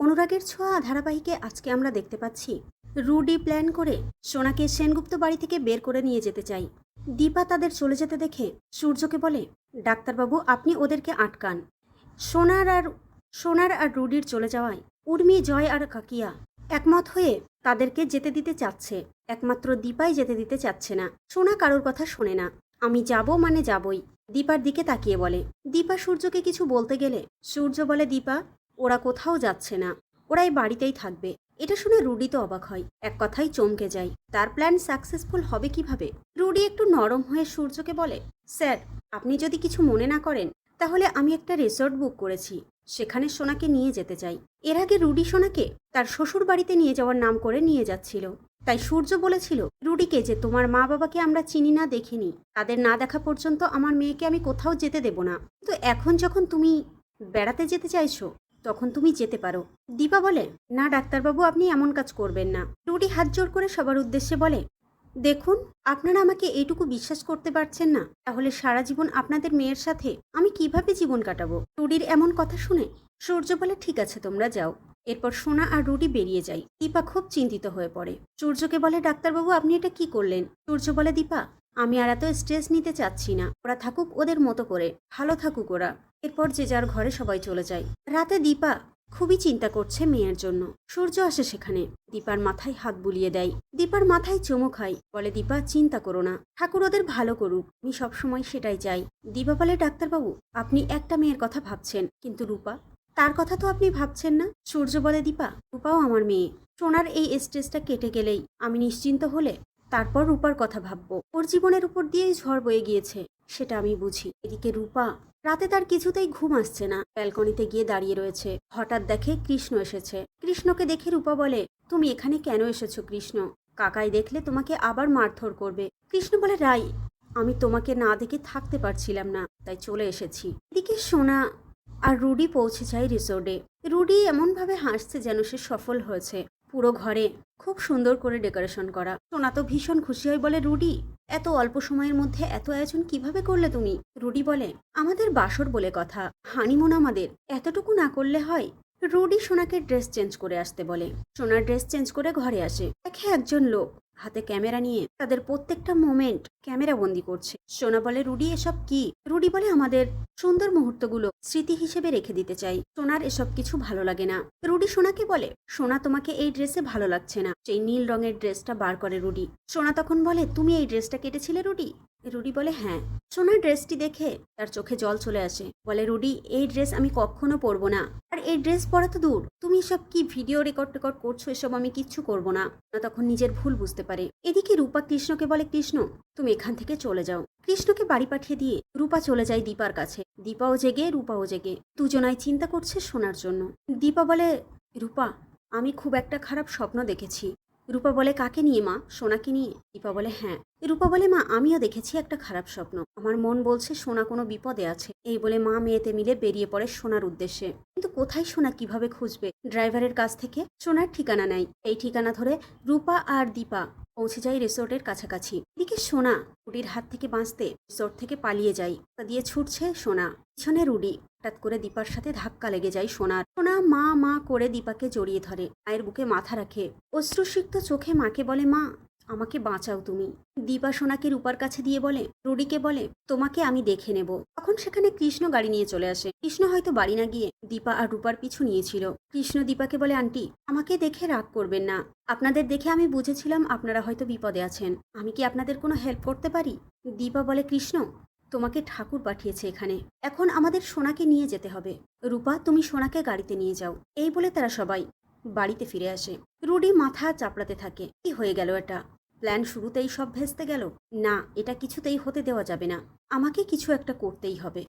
অনুরাগের ছোঁয়া ধারাবাহিকে আজকে আমরা দেখতে পাচ্ছি। রুডি প্ল্যান করে সোনাকে সেনগুপ্ত বাড়ি থেকে বের করে নিয়ে যেতে চাই। দীপা তাদের চলে যেতে দেখে সূর্যকে বলে, ডাক্তারবাবু, আপনি ওদেরকে আটকান। সোনার আর সোনার আর রুডির চলে যাওয়ায় উর্মি, জয় আর কাকিয়া একমত হয়ে তাদেরকে যেতে দিতে চাচ্ছে। একমাত্র দীপাই যেতে দিতে চাচ্ছে না। সোনা কারোর কথা শোনে না। আমি যাব মানে যাবই। দীপার দিকে তাকিয়ে বলে। দীপা সূর্যকে কিছু বলতে গেলে সূর্য বলে, দীপা ওরা কোথাও যাচ্ছে না। ওরা এই বাড়িতেই থাকবে। এটা শুনে রুডি তো অবাক হয়। এক কথাই চমকে যায়। তার প্ল্যান সাকসেসফুল হবে কীভাবে? রুডি একটু নরম হয়ে সূর্যকে বলে, স্যার, আপনি যদি কিছু মনে না করেন, তাহলে আমি একটা রিসর্ট বুক করেছি। সেখানে সোনাকে নিয়ে যেতে চাই। এর আগে রুডি সোনাকে তার শ্বশুর বাড়িতে নিয়ে যাওয়ার নাম করে নিয়ে যাচ্ছিল। তাই সূর্য বলেছিল, রুডিকে, যে তোমার মা বাবাকে আমরা চিনি না, দেখিনি। তাদের না দেখা পর্যন্ত আমার মেয়েকে আমি কোথাও যেতে দেব না। তো এখন যখন তুমি বেড়াতে যেতে চাইছো তখন তুমি যেতে পারো। দীপা বলে, না, ডাক্তারবাবু, আপনি এমন কাজ করবেন না। রুডি হাত জোর করে সবার উদ্দেশ্যে বলে, দেখুন, আপনারা আমাকে এইটুকু বিশ্বাস করতে পারছেন না। তাহলে সারা জীবন আপনাদের মেয়ের সাথে আমি কীভাবে জীবন কাটাবো? রুডির এমন কথা শুনে সূর্য বলে, ঠিক আছে, তোমরা যাও। এরপর সোনা আর রুডি বেরিয়ে যায়। দীপা খুব চিন্তিত হয়ে পড়ে। সূর্যকে বলে, ডাক্তারবাবু, আপনি এটা কি করলেন? সূর্য বলে, দীপা আমি আর এত স্ট্রেস নিতে চাচ্ছি না। ওরা থাকুক ওদের মতো করে। ভালো থাকুক ওরা। এরপর যে যার ঘরে সবাই চলে যায়। রাতে দীপা খুবই চিন্তা করছে মেয়ের জন্য। সূর্য আসে সেখানে। দীপার মাথায় হাত বুলিয়ে দেয়। দীপার মাথায় চুমু খায়। বলে, দীপা, চিন্তা করো না। ঠাকুর ওদের ভালো করুক। আমি সবসময় সেটাই চাই। দীপা বলে, ডাক্তারবাবু, আপনি একটা মেয়ের কথা ভাবছেন। কিন্তু রূপা, তার কথা তো আপনি ভাবছেন না? সূর্য বলে, দীপা, রূপাও আমার মেয়ে। সোনার এই স্ট্রেসটা কেটে গেলেই আমি নিশ্চিন্ত হলে তারপর রূপার কথা ভাববো। ওর জীবনের উপর দিয়েই ঝড় বয়ে গিয়েছে, সেটা আমি বুঝি। এদিকে রূপা, রাতে তার কিছুতেই ঘুম আসছে না। ব্যালকনিতে গিয়ে দাঁড়িয়ে রয়েছে। হঠাৎ দেখে কৃষ্ণ এসেছে। কৃষ্ণকে দেখে রূপা বলে, তুমি এখানে কেন এসেছ কৃষ্ণ? কাকাই দেখলে তোমাকে আবার মারধর করবে। কৃষ্ণ বলে, রাই, আমি তোমাকে না দেখে থাকতে পারছিলাম না, তাই চলে এসেছি। এদিকে সোনা আর রুডি পৌঁছে যায় রিসোর্টে। রুডি এমনভাবে হাসছে যেন সে সফল হয়েছে। পুরো ঘরে খুব সুন্দর করে ডেকোরেশন করা। সোনা তো ভীষণ খুশি হয় বলে রুডি। এত অল্প সময়ের মধ্যে এত আয়োজন কীভাবে করলে তুমি? রুডি বলে, আমাদের বাসর বলে কথা, হানিমুন আমাদের। এতটুকু না করলে হয়? রুডি সোনাকে ড্রেস চেঞ্জ করে আসতে বলে। সোনার ড্রেস চেঞ্জ করে ঘরে আসে। দেখে একজন লোক হাতে ক্যামেরা নিয়ে তাদের প্রত্যেকটা মোমেন্ট ক্যামেরা বন্দি করছে। সোনা বলে, রুডি, এসব কি? রুডি বলে, আমাদের সুন্দর মুহূর্তগুলো স্মৃতি হিসেবে রেখে দিতে চাই। সোনার এসব কিছু ভালো লাগে না। রুডি সোনাকে বলে, সোনা, তোমাকে এই ড্রেসে ভালো লাগছে না। সেই নীল রঙের ড্রেসটা বার করে রুডি। সোনা তখন বলে, তুমি এই ড্রেসটা কেটেছিলে রুডি? রুডি বলে হ্যাঁ। সোনার ড্রেসটি দেখে তার চোখে জল চলে আসে। বলে, রুডি, এই ড্রেস আমি কখনো পরবো না। আর এই ড্রেস পরা তো দূর। তুমি সব কি ভিডিও রেকর্ড টেকর্ড করছ? এসব আমি কিচ্ছু করব না। না তখন নিজের ভুল বুঝতে পারে। এদিকে রূপা কৃষ্ণকে বলে, কৃষ্ণ, তুমি এখান থেকে চলে যাও। কৃষ্ণকে বাড়ি পাঠিয়ে দিয়ে রূপা চলে যায় দীপার কাছে। দীপাও জেগে, রূপাও জেগে। দুজনাই চিন্তা করছে শোনার জন্য। দীপা বলে, রূপা, আমি খুব একটা খারাপ স্বপ্ন দেখেছি। রূপা বলে, কাকে নিয়ে মা? সোনাকে নিয়ে? দীপা বলে হ্যাঁ। রূপা বলে, মা, আমিও দেখেছি একটা খারাপ স্বপ্ন। আমার মন বলছে, সোনা কোনো বিপদে আছে। এই বলে মা মেয়েতে মিলে বেরিয়ে পড়ে সোনার উদ্দেশ্যে। কিন্তু কোথায় সোনা, কীভাবে খুঁজবে? ড্রাইভারের কাছ থেকে সোনার ঠিকানা নাই। এই ঠিকানা ধরে রূপা আর দীপা পৌঁছে যায় রিসোর্টের কাছাকাছি। এদিকে সোনা, রুডির হাত থেকে বাঁচতে রিসোর্ট থেকে পালিয়ে যায় তা দিয়ে ছুটছে সোনা। পিছনে রুডি, হঠাৎ করে দীপার সাথে ধাক্কা লেগে যায় সোনার। সোনা মা মা করে দীপাকে জড়িয়ে ধরে। মায়ের বুকে মাথা রাখে। অশ্রুসিক্ত চোখে মাকে বলে, মা আমাকে বাঁচাও তুমি। দীপা সোনাকে রূপার কাছে দিয়ে বলে, রুডিকে বলে, তোমাকে আমি দেখে নেব। তখন সেখানে কৃষ্ণ গাড়ি নিয়ে চলে আসে। কৃষ্ণ হয়তো বাড়ি না গিয়ে দীপা আর রূপার পিছু নিয়েছিল। কৃষ্ণ দীপাকে বলে, আন্টি, আমাকে দেখে রাগ করবেন না। আপনাদের দেখে আমি বুঝেছিলাম আপনারা হয়তো বিপদে আছেন। আমি কি আপনাদের কোনো হেল্প করতে পারি? দীপা বলে, কৃষ্ণ, তোমাকে ঠাকুর পাঠিয়েছে এখানে। এখন আমাদের সোনাকে নিয়ে যেতে হবে। রূপা, তুমি সোনাকে গাড়িতে নিয়ে যাও। এই বলে তারা সবাই বাড়িতে ফিরে আসে। রুডি মাথা চাপড়াতে থাকে। কি হয়ে গেল এটা? প্ল্যান শুরুতেই সব ভেস্তে গেল। না, এটা কিছুতেই হতে দেওয়া যাবে না। আমাকে কিছু একটা করতেই হবে।